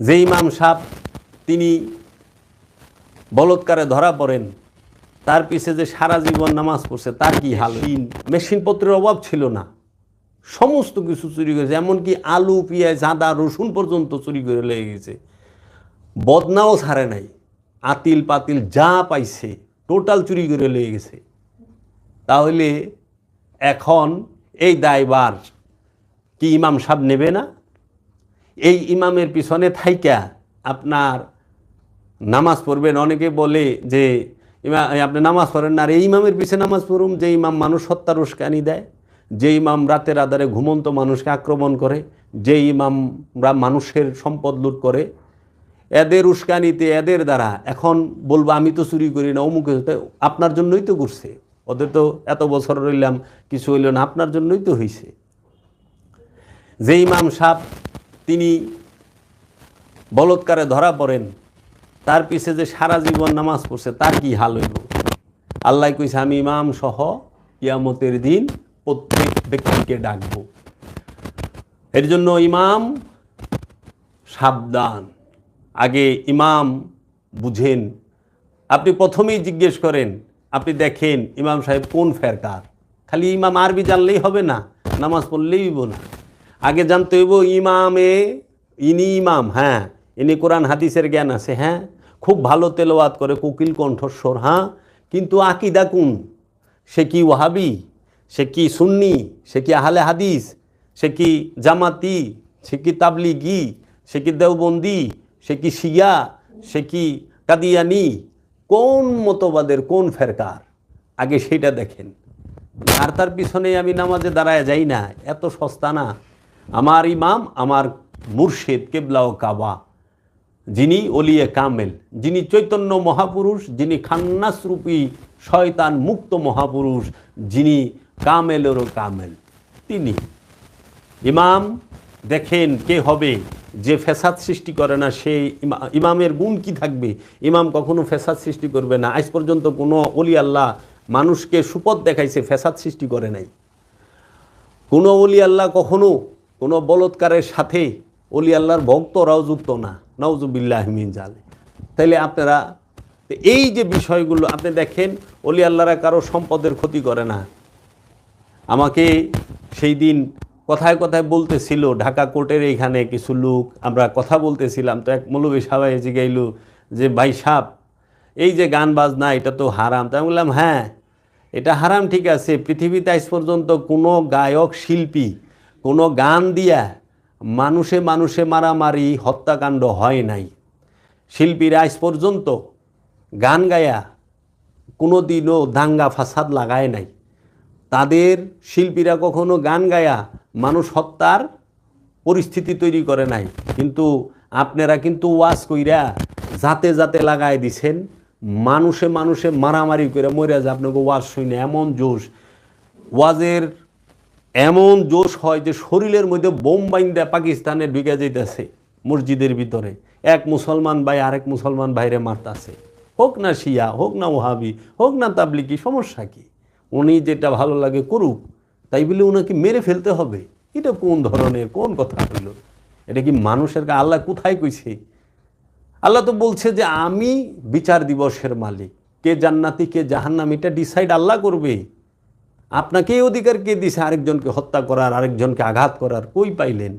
যে ইমাম সাহ তিনি বলৎকারে ধরা পড়েন, তার পিছে যে সারা জীবন নামাজ পড়ছে, তার কি হাল? মেশিন পত্রের অভাব ছিল না। সমস্ত কিছু চুরি করেছে, এমনকি আলু, পেঁয়াজ, আদা, রসুন পর্যন্ত চুরি করে লেগে গেছে। বদনাও ছাড়ে নাই। আতিল পাতিল যা পাইছে, টোটাল চুরি করে লেগে গেছে। তাহলে এখন এই দায়বার কি ইমাম সাহেব নেবে না? এই ইমামের পিছনে থাইকা আপনার নামাজ পড়বেন। অনেকে বলে যে, ইমা, আপনি নামাজ পড়েন না। আর এই ইমামের পিছনে নামাজ পড়ুন যে ইমাম মানুষ হত্যার উস্কানি দেয়, যে ইমাম রাতের আধারে ঘুমন্ত মানুষকে আক্রমণ করে, যে ইমামরা মানুষের সম্পদ লুট করে। এদের উস্কানিতে, এদের দ্বারা এখন বলব, আমি তো চুরি করি না, অমুক। আপনার জন্যই তো করছে ওদের তো এত বছর রইলাম, কিছু হইল না, আপনার জন্যই তো হয়েছে যে ইমাম সাহ তিনি বলৎকারে ধরা পড়েন, তার পিছে যে সারা জীবন নামাজ পড়ছে, তার কি হাল হইব? আল্লাহ কইছে, আমি ইমাম সহ ইয়ামতের দিন প্রত্যেক ব্যক্তিকে ডাকব। এর জন্য ইমাম সাবধান। আগে ইমাম বুঝেন। আপনি প্রথমেই জিজ্ঞেস করেন, আপনি দেখেন ইমাম সাহেব কোন ফেরকার? খালি ইমাম আরবি জানলেই হবে না, নামাজ পড়লেই না। আগে জানতে হইব, ইমামে, ইনি ইমাম হ্যাঁ ইনি কোরআন, হাদিসের জ্ঞান আছে হ্যাঁ খুব ভালো তেলাওয়াত করে, কোকিল কণ্ঠস্বর হ্যাঁ কিন্তু আকিদা কোন? সে কি ওয়াহাবি? সে কি সুন্নি? সে কি আহলে হাদিস? সে কি জামাতি? সে কি তাবলিগি? সে কি দেওবন্দি? সে কি শিয়া? সে কি কাদিয়ানি? কোন মতবাদের, কোন ফেরকার? আগে সেইটা দেখেন। আর তার পিছনে আমি নামাজে দাঁড়ায় যাই না, এত সস্তা না। আমার ইমাম, আমার মুর্শেদ কেবলা ও কাবা। যিনি অলিয়ে কামেল, যিনি চৈতন্য মহাপুরুষ, যিনি খান্নাসরূপী শয়তান মুক্ত মহাপুরুষ, যিনি কামেলেরও কামেল। তিনি। ইমাম, দেখেন কে হবে, যে ফেসাদ সৃষ্টি করে না সেই ইমা- ইমামের গুণ কি থাকবে? ইমাম কখনো ফেসাদ সৃষ্টি করবে না। আজ পর্যন্ত কোনো অলি আল্লাহ মানুষকে সুপথ দেখাইছে ফেসাদ সৃষ্টি করে নাই। কোনো অলি আল্লাহ কখনো কোনো বলৎকারের সাথে অলি আল্লাহর ভক্তরাও যুক্ত না। নওজুবিল্লাহমিন জালে তাইলে আপনারা এই যে বিষয়গুলো আপনি দেখেন, অলি আল্লাহরা কারও সম্পদের ক্ষতি করে না। আমাকে সেই দিন কথায় কথায় বলতেছিল, ঢাকা কোর্টের এইখানে কিছু লোক, আমরা কথা বলতেছিলাম, তো এক মৌলবী সাবাই জিগাইল যে, ভাই সাপ এই যে গান বাজনা, এটা তো হারাম। তাই বললাম হ্যাঁ এটা হারাম, ঠিক আছে। পৃথিবীতে আজ পর্যন্ত কোনো গায়ক, শিল্পী কোনো গান দিয়া মানুষে মানুষে মারামারি, হত্যাকাণ্ড হয় নাই। শিল্পীরা আজ পর্যন্ত গান গায়া কোনো দিনও দাঙ্গা ফাসাদ লাগায় নাই। তাদের শিল্পীরা কখনো গান গায়া মানুষ হত্যার পরিস্থিতি তৈরি করে নাই। কিন্তু আপনারা কিন্তু ওয়াজ কইরা যাতে যাতে লাগায় দিছেন। মানুষে মানুষে মারামারি করে মরে যায় আপনাকে ওয়াজ শুনে, এমন জোশ। ওয়াজের এমন জোশ হয় যে শরীরের মধ্যে বোম বাইন্দা পাকিস্তানে ঢুকে যাইতেছে মসজিদের ভিতরে। এক মুসলমান ভাই আরেক মুসলমান ভাইরে মারতাছে। হোক না শিয়া, হোক না ওহাবি হোক না তাবলিকি সমস্যা কি? উনি যেটা ভালো লাগে করুক, তাই বলে ওনাকে মেরে ফেলতে হবে। এটা কোন ধরনের, কোন কথা হইল? এটা কি মানুষের আল্লাহ কোথায় কইছে? আল্লাহ তো বলছে যে আমি বিচার দিবসের মালিক। কে জান্নাতি, কে জাহান্নাম, এটা ডিসাইড আল্লাহ করবে। আপনাকে এই অধিকার কে দিছে? আরেকজনকে হত্যা করার আরেকজনকে আঘাত করার। কই পাইলেন?